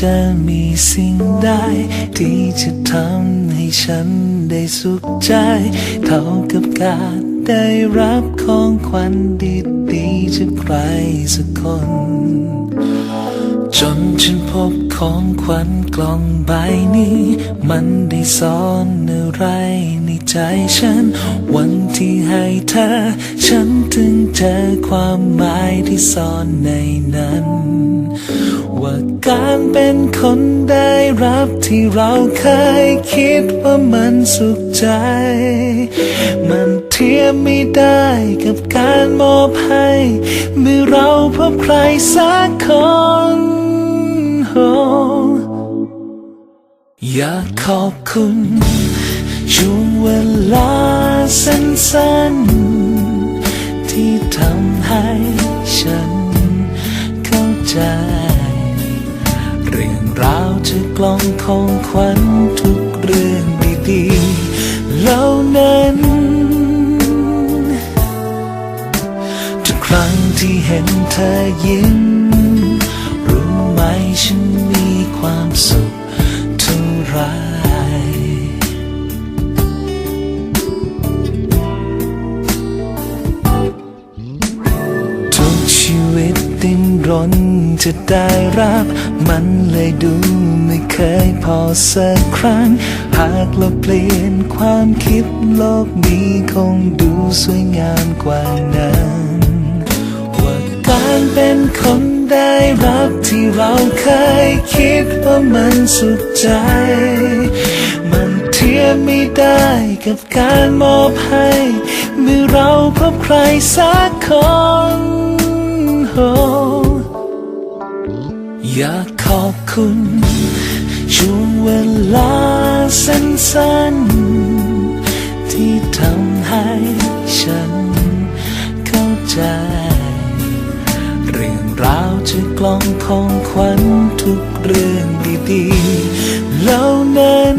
จะมีสิ่งใดที่จะทำให้ฉันได้สุขใจ เท่ากับการได้รับของขวัญดีๆจากใครสักคน จนฉันพบของขวัญกล่องใบนี้ มันได้สอนอะไรในใจฉัน วันที่ให้เธอ ฉันถึงเจอความหมายที่ซ่อนในนั้น ว่าการเป็นคนได้รับที่เราเคยคิดว่ามันสุขใจ มันเทียมไม่ได้กับการมอบให้เมื่อเราพบใครสักคนโอ้อยากขอบคุณช่วงเวลาสั้นๆ ที่ทำให้ฉันเข้าใจ รื่องราวจะกล่องทองขวัญทุกเรื่องดีๆเหล่านั้น ทุกครั้งที่เห็นเธอยิ้ม รู้ไหมฉันมีความสุข จะได้รับ มันเลยดูไม่เคยพอสักครั้ง หากเราเปลี่ยนความคิดโลกนี้คงดูสวยงามกว่านั้นว่าการเป็นคนได้รับที่เราเคยคิดว่ามันสุดใจ มันเทียมไม่ได้กับการมอบให้เมื่อเราพบใครสักคนโอยากขอบคุณ ช่วงเวลาสั้นๆ ที่ทำให้ฉันเข้าใจ เรื่องราวจากกล่องของขวัญทุกเรื่องดีๆเหล่านั้น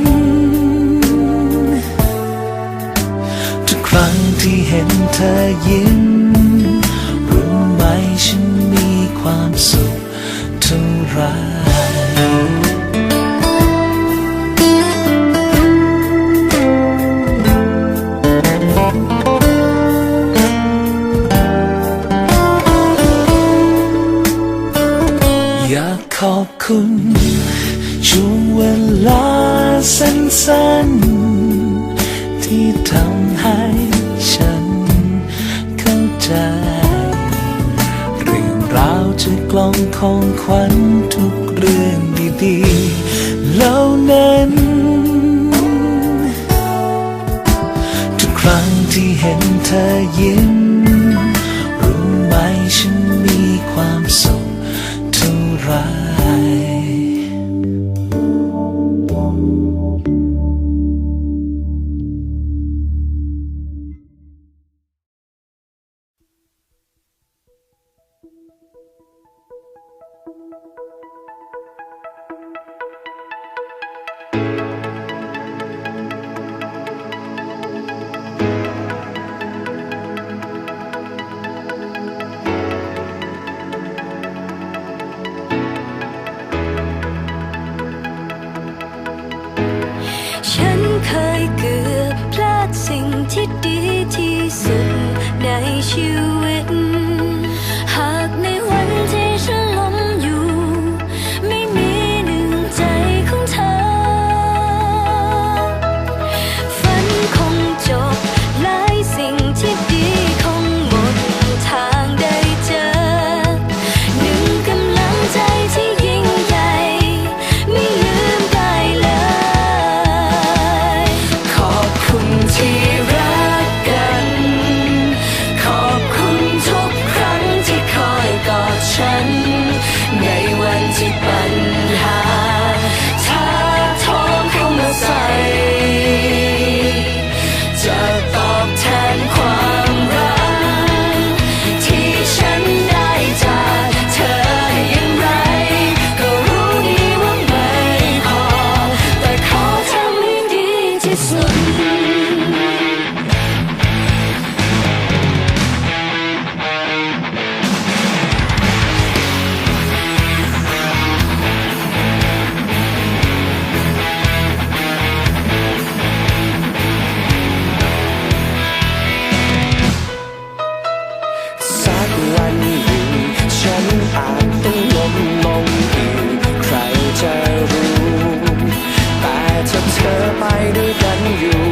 ทุกครั้งที่เห็นเธอยิ้ม ขอบคุณ ช่วงเวลาสั้นๆ ที่ทำให้ฉันเข้าใจ เรื่องราวจากกล่องของขวัญทุกเรื่องดีๆเหล่านั้นทุกครั้งที่เห็นเธอยิ้ม รู้ไหมฉันมีความสุขเท่าไร กันอยู่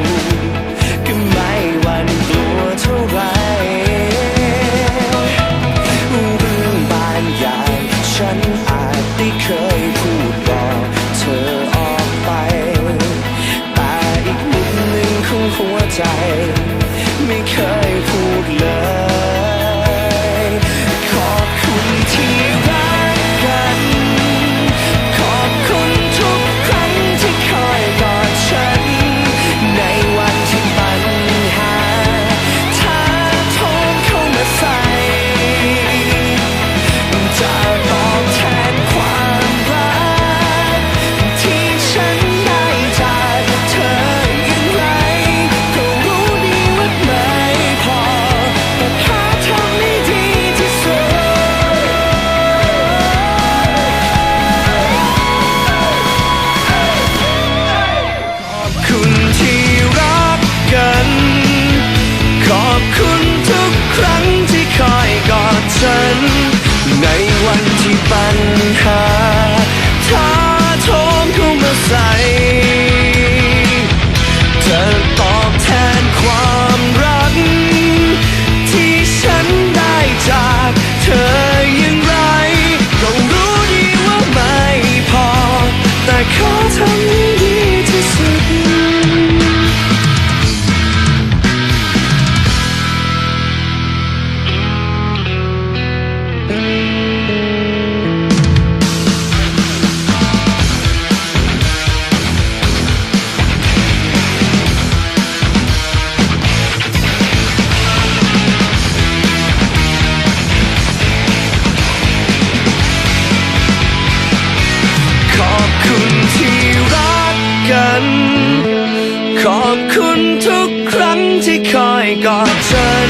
อบคุณทุกครั้งที่คอยกอดฉัน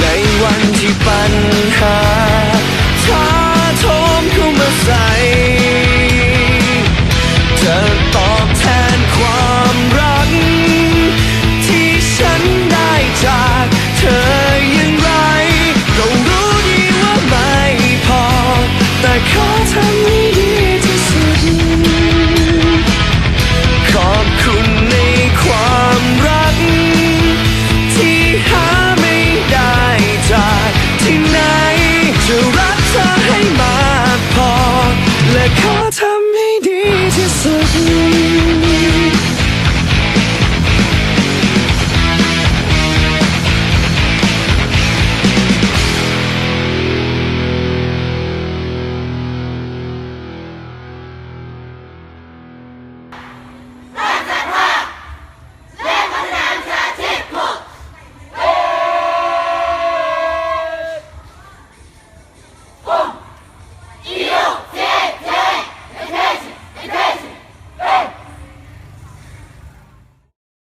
ในวันที่ปัญหา